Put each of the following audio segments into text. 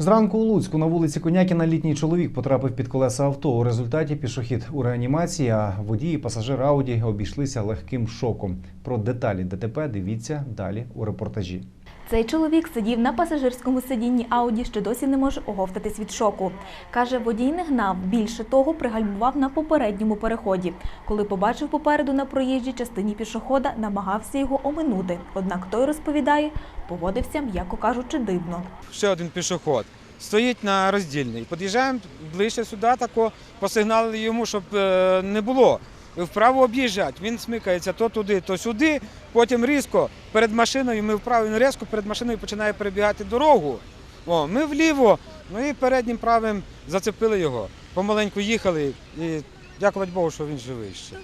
Зранку у Луцьку на вулиці Конякіна літній чоловік потрапив під колеса авто. У результаті пішохід у реанімації, а водії пасажир Ауді обійшлися легким шоком. Про деталі ДТП дивіться далі у репортажі. Цей чоловік сидів на пасажирському сидінні Ауді, що досі не може оговтатись від шоку. Каже, водій не гнав, більше того, пригальмував на попередньому переході. Коли побачив попереду на проїжджій частині пішохода, намагався його оминути. Однак той розповідає, поводився, м'яко кажучи, дивно. ще один пішоход. Стоїть на роздільній. Під'їжджаємо ближче сюди, тако посигналили йому, щоб е, не було. Вправо об'їжджати. Він смикається то туди, то сюди. Потім різко перед машиною. Ми вправо він різко перед машиною починає перебігати дорогу. О, ми вліво, ну і переднім правим зацепили його. Помаленьку їхали і дякувати Богу, що він живий ще.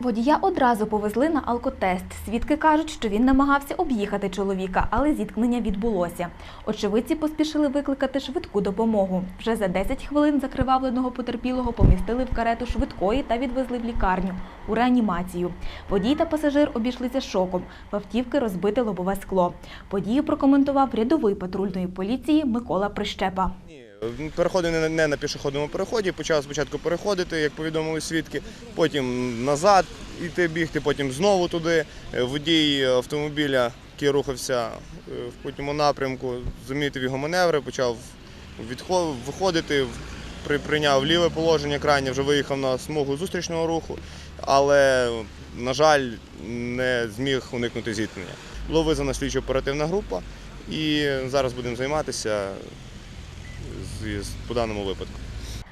Водія одразу повезли на алкотест. Свідки кажуть, що він намагався об'їхати чоловіка, але зіткнення відбулося. Очевидці поспішили викликати швидку допомогу. Вже за 10 хвилин закривавленого потерпілого помістили в карету швидкої та відвезли в лікарню у реанімацію. Водій та пасажир обійшлися шоком. В автівки розбите лобове скло. Подію прокоментував рядовий патрульної поліції Микола Прищепа. Переходив не, не на пішохідному переході, почав спочатку переходити, як повідомили свідки, потім назад йти бігти, потім знову туди. Е, Водій автомобіля, який рухався е, в потім напрямку, замітив його маневри, почав відхо- виходити, при- прийняв ліве положення крайнє, вже виїхав на смугу зустрічного руху, але, на жаль, не зміг уникнути зіткнення. Була визвана слідчо-оперативна група і зараз будемо займатися по даному випадку.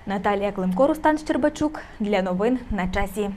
Наталія Климко, Рустан Щербачук для новин на часі.